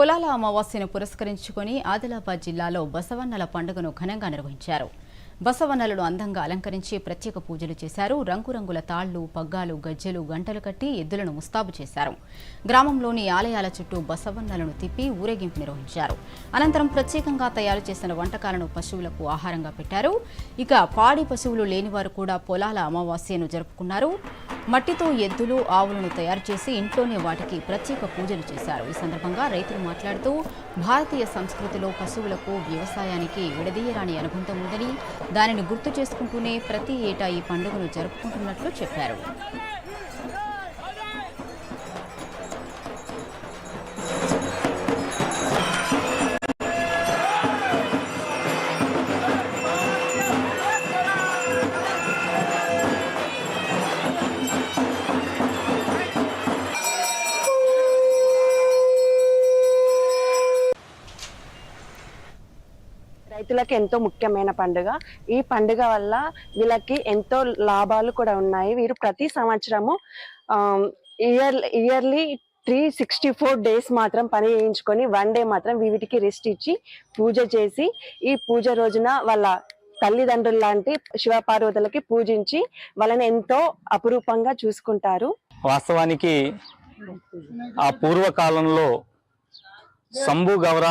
పొలాల అమావాస్యను పురస్కరించుకొని ఆదిలాబాద్ జిల్లాలో బసవన్నల పండుగను ఘనంగా నిర్వహించారు. బసవన్నలను అందంగా అలంకరించి ప్రత్యేక పూజలు చేశారు. రంగురంగుల తాళ్ళు పగ్గాలు గజ్జెలు గంటలు కట్టి ఎద్దులను ముస్తాబు చేశారు. గ్రామంలోని ఆలయాల చుట్టూ బసవన్నలను తిప్పి ఊరేగింపు నిర్వహించారు. అనంతరం ప్రత్యేకంగా తయారు చేసిన వంటకాలను పశువులకు ఆహారంగా పెట్టారు. ఇక పాడి పశువులు లేనివారు కూడా పొలాల అమావాస్యను జరుపుకున్నారు. మట్టితో ఎద్దులు ఆవులను తయారు చేసి ఇంట్లోనే వాటికి ప్రత్యేక పూజలు చేశారు. ఈ సందర్భంగా రైతులు మాట్లాడుతూ భారతీయ సంస్కృతిలో పశువులకు వ్యవసాయానికి విడదీయరాని అనుబంధం ఉందని దానిని గుర్తు చేసుకుంటూనే ప్రతి ఏటా ఈ పండుగను జరుపుకుంటున్నట్లు చెప్పారు. రైతులకు ఎంతో ముఖ్యమైన పండుగ. ఈ పండుగ వల్ల వీళ్ళకి ఎంతో లాభాలు కూడా ఉన్నాయి. వీరు ప్రతి సంవత్సరము year yearly three sixty four days మాత్రం పని చేయించుకొని వన్ డే మాత్రం వీటికి రెస్ట్ ఇచ్చి పూజ చేసి ఈ పూజ రోజున వాళ్ళ తల్లిదండ్రులు లాంటి శివపార్వతులకి పూజించి వాళ్ళని ఎంతో అపురూపంగా చూసుకుంటారు. వాస్తవానికి ఆ పూర్వకాలంలో శంభు గౌర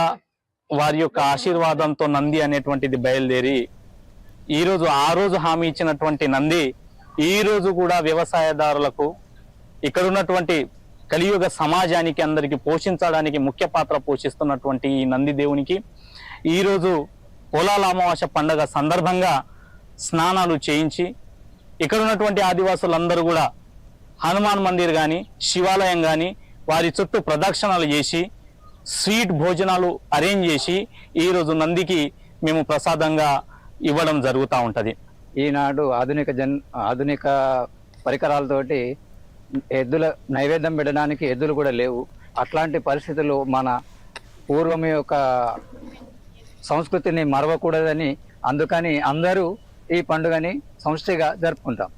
వారి యొక్క ఆశీర్వాదంతో నంది అనేటువంటిది బయలుదేరి ఈ రోజు ఆ రోజు హామీ ఇచ్చినటువంటి నంది ఈ రోజు కూడా వ్యవసాయదారులకు ఇక్కడ ఉన్నటువంటి కలియుగ సమాజానికి అందరికి పోషించడానికి ముఖ్య పాత్ర పోషిస్తున్నటువంటి ఈ నంది దేవునికి ఈ రోజు పొలాల అమావాస్య పండగ సందర్భంగా స్నానాలు చేయించి ఇక్కడ ఉన్నటువంటి ఆదివాసులందరూ కూడా హనుమాన్ మందిర్ కానీ శివాలయం కానీ వారి చుట్టూ ప్రదక్షిణలు చేసి స్వీట్ భోజనాలు అరేంజ్ చేసి ఈరోజు నందికి మేము ప్రసాదంగా ఇవ్వడం జరుగుతూ ఉంటుంది. ఈనాడు ఆధునిక జన్ ఆధునిక పరికరాలతోటి ఎద్దుల నైవేద్యం పెట్టడానికి ఎద్దులు కూడా లేవు. అట్లాంటి పరిస్థితులు మన పూర్వం యొక్క సంస్కృతిని మరవకూడదని అందుకని అందరూ ఈ పండుగని సంస్థగా జరుపుకుంటాం.